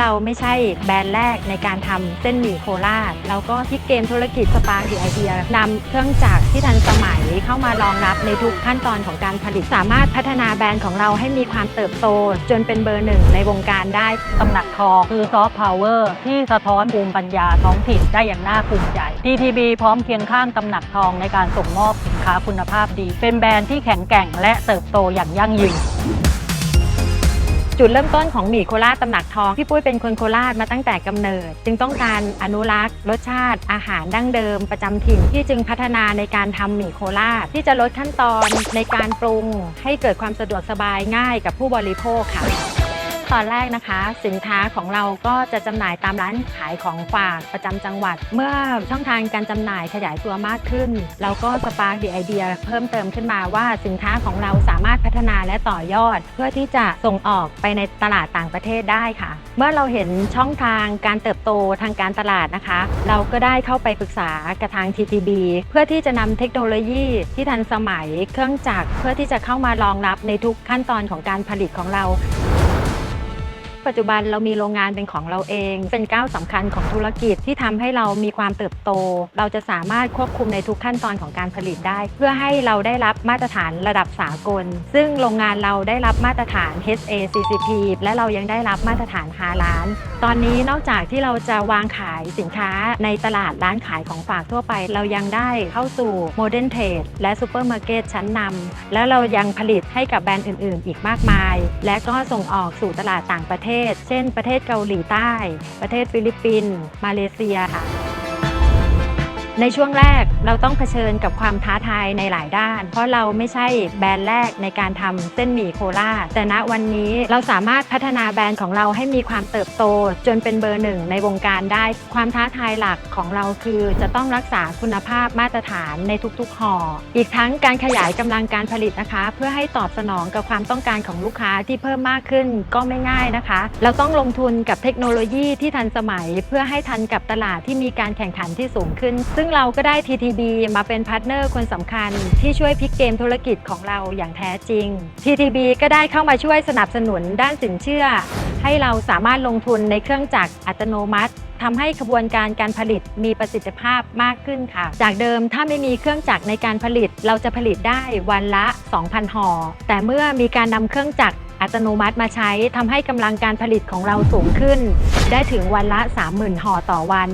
เราไม่ใช่แบรนด์แรกในการทำเส้นหมี่โคราชเราก็พิกเกมธุรกิจสปาร์คดีไอเดียนำเครื่องจักรที่ทันสมัยเข้ามารองรับในทุกขั้นตอนของการผลิต สามารถพัฒนาแบรนด์ของเราให้มีความเติบโต จนเป็นเบอร์หนึ่งในวงการได้ตำหนักทองคือซอฟต์พาวเวอร์ที่สะท้อนภูมิปัญญาท้องถิ่นได้อย่างน่าภูมิใจ TTB พร้อมเคียงข้างตำหนักทองในการส่งมอบสินค้าคุณภาพดี เป็นแบรนด์ที่แข็งแกร่งและเติบโตอย่างยั่งยืน จุดเริ่มต้นของหมี่โคราชตำหนักทองพี่ปุ้ยเป็นคนโคราชมาตั้งแต่กำเนิด จึงต้องการอนุรักษ์รสชาติอาหารดั้งเดิมประจำถิ่นที่จึงพัฒนาในการทำหมี่โคราช ที่จะลดขั้นตอนในการปรุง ให้เกิดความสะดวกสบายง่ายกับผู้บริโภคค่ะ ตอนแรกนะคะ สินค้าของเราก็จะจำหน่ายตามร้านขายของฝากประจำจังหวัด เมื่อช่องทางการจำหน่ายขยายตัวมากขึ้น เราก็สปาร์กดีไอเดียเพิ่มเติมขึ้นมาว่าสินค้าของเราสามารถพัฒนาและต่อยอด เพื่อที่จะส่งออกไปในตลาดต่างประเทศได้ค่ะ เมื่อเราเห็นช่องทางการเติบโตทางการตลาดนะคะ เราก็ได้เข้าไปปรึกษากับทาง TTB เพื่อที่จะนำเทคโนโลยีที่ทันสมัยเครื่องจักรเพื่อที่จะเข้ามารองรับในทุกขั้นตอนของการผลิตของเรา ปัจจุบันเรามีโรงงานเป็นของเราเอง เป็นก้าวสำคัญของธุรกิจที่ทำให้เรามีความเติบโต เราจะสามารถควบคุมในทุกขั้นตอนของการผลิตได้ เพื่อให้เราได้รับมาตรฐานระดับสากล ซึ่งโรงงานเราได้รับมาตรฐาน HACCP และเรายังได้รับมาตรฐานฮาลาน ตอนนี้นอกจากที่เราจะวางขายสินค้าในตลาดร้านขายของฝากทั่วไป เรายังได้เข้าสู่โมเดิร์นเทรดและซูเปอร์มาร์เก็ตชั้นนำแล้วเรายังผลิตให้กับแบรนด์อื่น ๆ อีกมากมาย และก็ส่งออกสู่ตลาดต่างประเทศศ เช่น ประเทศเกาหลีใต้ ประเทศฟิลิปปินส์มาเลเซียค่ะ ในช่วงแรกเราต้องเผชิญกับความท้าทายในหลายด้าน เพราะเราไม่ใช่แบรนด์แรกในการทำเส้นหมี่โคราชแต่ณวันนี้เราสามารถพัฒนาแบรนด์ของเราให้มีความเติบโต จนเป็นเบอร์หนึ่งในวงการได้ ความท้าทายหลักของเราคือ จะต้องรักษาคุณภาพมาตรฐานในทุกๆห่ออีกทั้งการขยายกำลังการผลิตนะคะ เพื่อให้ตอบสนองกับความต้องการของลูกค้าที่เพิ่มมากขึ้นก็ไม่ง่ายนะคะ เราต้องลงทุนกับเทคโนโลยีที่ทันสมัย เพื่อให้ทันกับตลาดที่มีการแข่งขันที่สูงขึ้นซึ่งเราก็ได้ TTB มาเป็นพาร์ทเนอร์คนสำคัญ ที่ช่วยพลิกเกมธุรกิจของเราอย่างแท้จริง TTB ก็ได้เข้ามาช่วยสนับสนุนด้านสินเชื่อ ให้เราสามารถลงทุนในเครื่องจักรอัตโนมัติทำให้ขบวนการการผลิตมีประสิทธิภาพมากขึ้นค่ะ จากเดิมถ้าไม่มีเครื่องจักรในการผลิต เราจะผลิตได้วันละ 2,000ห่อแต่เมื่อมีการนำเครื่องจักรอัตโนมัติมาใช้ทำให้กำลังการผลิตของเราสูงขึ้น ได้ถึงวันละ 30,000ห่อต่อวัน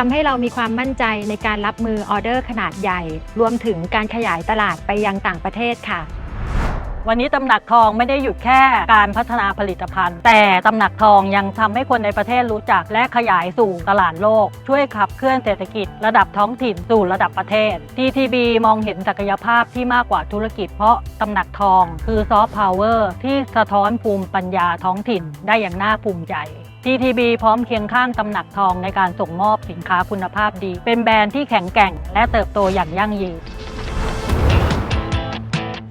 ทำให้เรามีความมั่นใจในการรับมือออเดอร์ขนาดใหญ่ รวมถึงการขยายตลาดไปยังต่างประเทศค่ะ วันนี้ตำหนักทองไม่ได้หยุดแค่การพัฒนาผลิตภัณฑ์ แต่ตำหนักทองยังทำให้คนในประเทศรู้จักและขยายสู่ตลาดโลก ช่วยขับเคลื่อนเศรษฐกิจระดับท้องถิ่นสู่ระดับประเทศ TTB มองเห็นศักยภาพที่มากกว่าธุรกิจ เพราะตำหนักทองคือซอฟต์พาวเวอร์ที่สะท้อนภูมิปัญญาท้องถิ่นได้อย่างน่าภูมิใจ TTB พร้อมเคียงข้างตำหนักทองในการส่งมอบสินค้าคุณภาพดี เป็นแบรนด์ที่แข็งแกร่ง และเติบโตอย่างยั่งยืน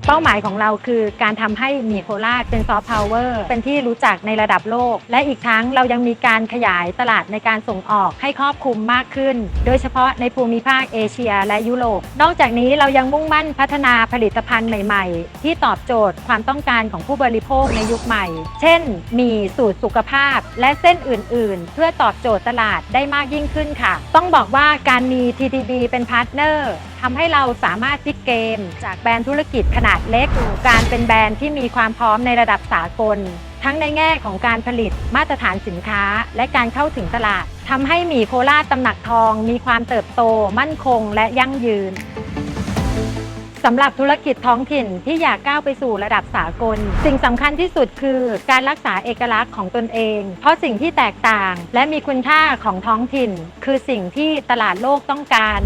เป้าหมายของเราคือการทำให้หมีโคราชเป็นซอฟต์พาวเวอร์เป็นที่รู้จักในระดับโลก และอีกทั้งเรายังมีการขยายตลาดในการส่งออกให้ครอบคลุมมากขึ้น โดยเฉพาะในภูมิภาคเอเชียและยุโรป นอกจากนี้เรายังมุ่งมั่นพัฒนาผลิตภัณฑ์ใหม่ ๆ ที่ตอบโจทย์ความต้องการของผู้บริโภคในยุคใหม่ เช่น มีสูตรสุขภาพและเส้นอื่น ๆ เพื่อตอบโจทย์ตลาดได้มากยิ่งขึ้นค่ะ ต้องบอกว่าการมี TTB เป็นพาร์ทเนอร์ทำให้เราสามารถพลิกเกม จากแบรนด์ธุรกิจขนาดเล็กสู่การเป็นแบรนด์ที่มีความพร้อมในระดับสากล ทั้งในแง่ของการผลิตมาตรฐานสินค้า และการเข้าถึงตลาดทำให้หมี่โคราชตำหนักทอง มีความเติบโต มั่นคง และยั่งยืนสำหรับธุรกิจท้องถิ่นที่อยากก้าวไปสู่ระดับสากล สิ่งสำคัญที่สุดคือการรักษาเอกลักษณ์ของตนเอง เพราะสิ่งที่แตกต่าง และมีคุณค่าของท้องถิ่น คือสิ่งที่ตลาดโลกต้องการ